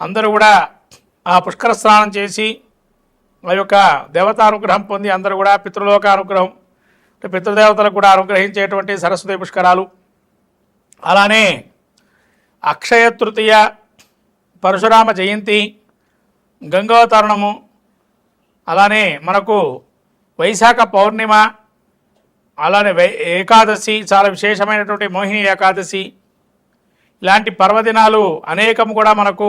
అందరూ కూడా ఆ పుష్కర స్నానం చేసి ఆ యొక్క దేవతానుగ్రహం పొంది అందరూ కూడా పితృలోక అనుగ్రహం అంటే పితృదేవతలకు కూడా అనుగ్రహించేటువంటి సరస్వతి పుష్కరాలు. అలానే అక్షయ తృతీయ పరశురామ జయంతి గంగోతరణము అలానే మనకు వైశాఖ పౌర్ణిమ అలానే వై ఏకాదశి చాలా విశేషమైనటువంటి మోహిని ఏకాదశి ఇలాంటి పర్వదినాలు అనేకం కూడా మనకు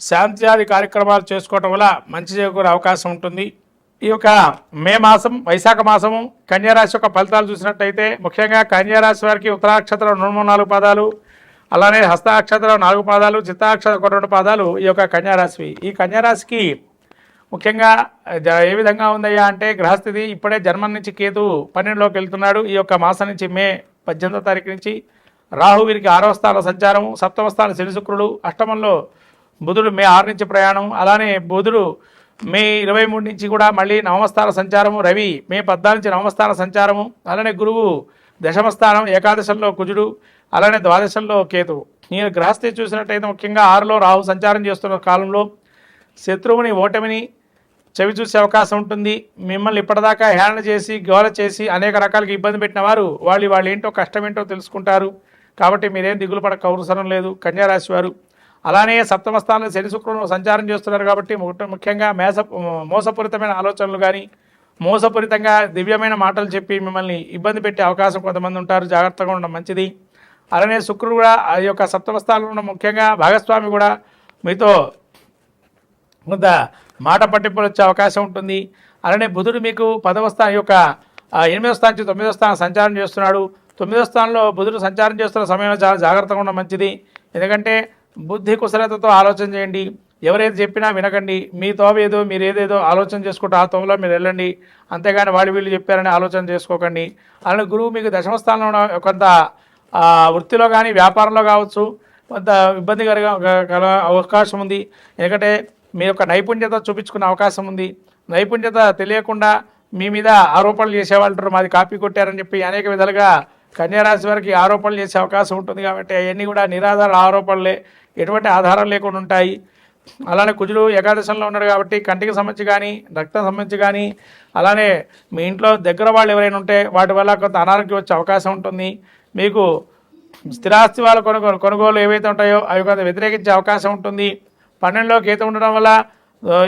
శాంత్యాది కార్యక్రమాలు చేసుకోవటం వల్ల మంచి చేకూరే అవకాశం ఉంటుంది. ఈ యొక్క మే మాసం వైశాఖ మాసము కన్యారాశి యొక్క ఫలితాలు చూసినట్టయితే ముఖ్యంగా కన్యారాశి వారికి ఉత్తరాక్షత్రం రెండు నాలుగు పాదాలు అలానే హస్తాక్షత్రం నాలుగు పాదాలు చిత్తాక్షరం ఒక రెండు పాదాలు ఈ యొక్క కన్యారాశివి. ఈ కన్యారాశికి ముఖ్యంగా జ- ఏ విధంగా ఉందయ్యా అంటే గ్రహస్థితి ఇప్పుడే జన్మం నుంచి కేతు పన్నెండులోకి వెళ్తున్నాడు. ఈ యొక్క మాసం నుంచి మే పద్దెనిమిదో తారీఖు నుంచి రాహు వీరికి ఆరవ స్థాన సంచారము సప్తమ స్థాన శని శుక్రుడు అష్టమంలో బుధుడు మే ఆరు నుంచి ప్రయాణం. అలానే బుధుడు మే ఇరవై మూడు నుంచి కూడా మళ్ళీ నవమస్థాన సంచారము. రవి మే పద్నాలుగు నుంచి నవమస్థాన సంచారము. అలానే గురువు దశమస్థానం ఏకాదశంలో కుజుడు అలానే ద్వాదశంలో కేతు నేను గ్రహస్థితి చూసినట్టయితే ముఖ్యంగా ఆరులో రాహు సంచారం చేస్తున్న కాలంలో శత్రువుని ఓటమిని చెవి చూసే అవకాశం ఉంటుంది. మిమ్మల్ని ఇప్పటిదాకా హేళన చేసి గోల చేసి అనేక రకాలుగా ఇబ్బంది పెట్టిన వారు వాళ్ళు వాళ్ళు ఏంటో కష్టం ఏంటో తెలుసుకుంటారు. కాబట్టి మీరేం దిగులు పడక అవసరం లేదు. కన్యారాశి వారు అలానే సప్తమ స్థానంలో శని శుక్రుడు సంచారం చేస్తున్నారు కాబట్టి ముఖ్యంగా మేస మోసపూరితమైన ఆలోచనలు కానీ మోసపూరితంగా దివ్యమైన మాటలు చెప్పి మిమ్మల్ని ఇబ్బంది పెట్టే అవకాశం కొంతమంది ఉంటారు. జాగ్రత్తగా ఉండడం మంచిది. అలానే శుక్రుడు కూడా ఆ యొక్క సప్తమ స్థానంలో ఉన్న ముఖ్యంగా భాగస్వామి కూడా మీతో కొంత మాట పట్టింపులు వచ్చే అవకాశం ఉంటుంది. అలానే బుధుడు మీకు పదవ స్థానం యొక్క ఎనిమిదో ఎనిమిదవ స్థానం నుంచి తొమ్మిదవ స్థానం సంచారం చేస్తున్నాడు. తొమ్మిదవ స్థానంలో బుధుడు సంచారం చేస్తున్న సమయంలో చాలా జాగ్రత్తగా ఉండడం మంచిది. ఎందుకంటే బుద్ధి కుశలతతో ఆలోచన చేయండి. ఎవరేది చెప్పినా వినకండి. మీ తోవ ఏదో మీరు ఏదేదో ఆలోచన చేసుకుంటే ఆ తోవలో మీరు వెళ్ళండి. అంతేగాని వాళ్ళు వీళ్ళు చెప్పారని ఆలోచన చేసుకోకండి. అలానే గురువు మీకు దశమస్థానంలో కొంత వృత్తిలో కానీ వ్యాపారంలో కావచ్చు కొంత ఇబ్బందికరంగా అవకాశం ఉంది. ఎందుకంటే మీ యొక్క నైపుణ్యత చూపించుకునే అవకాశం ఉంది. నైపుణ్యత తెలియకుండా మీ మీద ఆరోపణలు చేసేవాళ్ళు మాది కాపీ కొట్టారని చెప్పి అనేక విధాలుగా కన్యారాశి వారికి ఆరోపణలు చేసే అవకాశం ఉంటుంది కాబట్టి అవన్నీ కూడా నిరాధార ఆరోపణలే ఎటువంటి ఆధారం లేకుండా ఉంటాయి. అలానే కుజుడు ఏకాదశంలో ఉన్నాడు కాబట్టి కంటికి సంబంధించి కానీ రక్తం సంబంధించి కానీ అలానే మీ ఇంట్లో దగ్గర వాళ్ళు ఎవరైనా ఉంటే వాటి వల్ల కొంత అనారోగ్యం వచ్చే అవకాశం ఉంటుంది. మీకు స్థిరాస్తి వాళ్ళ కొనుగోలు కొనుగోలు ఏవైతే ఉంటాయో అవి కొంత వ్యతిరేకించే అవకాశం ఉంటుంది. పన్నెండులో కేతు ఉండడం వల్ల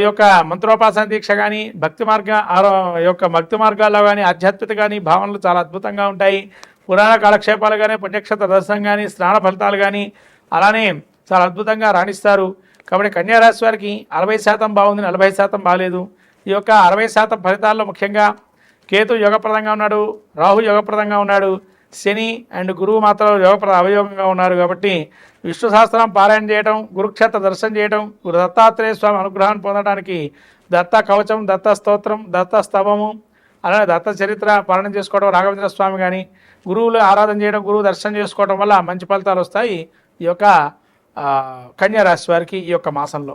ఈ యొక్క మంత్రోపాసన దీక్ష కానీ భక్తి మార్గ ఆరో యొక్క భక్తి మార్గాల్లో కానీ ఆధ్యాత్మిక కానీ భావనలు చాలా అద్భుతంగా ఉంటాయి. పురాణ కాలక్షేపాలు కానీ పుణ్యక్షేత్ర దర్శనం కానీ స్నాన ఫలితాలు కానీ అలానే చాలా అద్భుతంగా రాణిస్తారు. కాబట్టి కన్యారాశి వారికి అరవై శాతం బాగుంది నలభై శాతం బాగాలేదు ఈ యొక్క అరవై శాతం ఫలితాల్లో ముఖ్యంగా కేతు యోగప్రదంగా ఉన్నాడు రాహు యోగప్రదంగా ఉన్నాడు శని అండ్ గురువు మాత్రం యోగప్రద అవయోగంగా ఉన్నారు కాబట్టి విష్ణు సహస్రం పారాయణ చేయడం గురుక్షేత్ర దర్శనం చేయడం గురు దత్తాత్రేయ స్వామి అనుగ్రహాన్ని పొందడానికి దత్త కవచం దత్త స్తోత్రం దత్త స్తవము అలానే దత్త చరిత్ర పాలన చేసుకోవడం రాఘవేంద్ర స్వామి కానీ గురువులు ఆరాధన చేయడం గురువు దర్శనం చేసుకోవడం వల్ల మంచి ఫలితాలు వస్తాయి ఈ యొక్క ఆ, కన్యా రాశి వారికి ఈ యొక్క మాసంలో.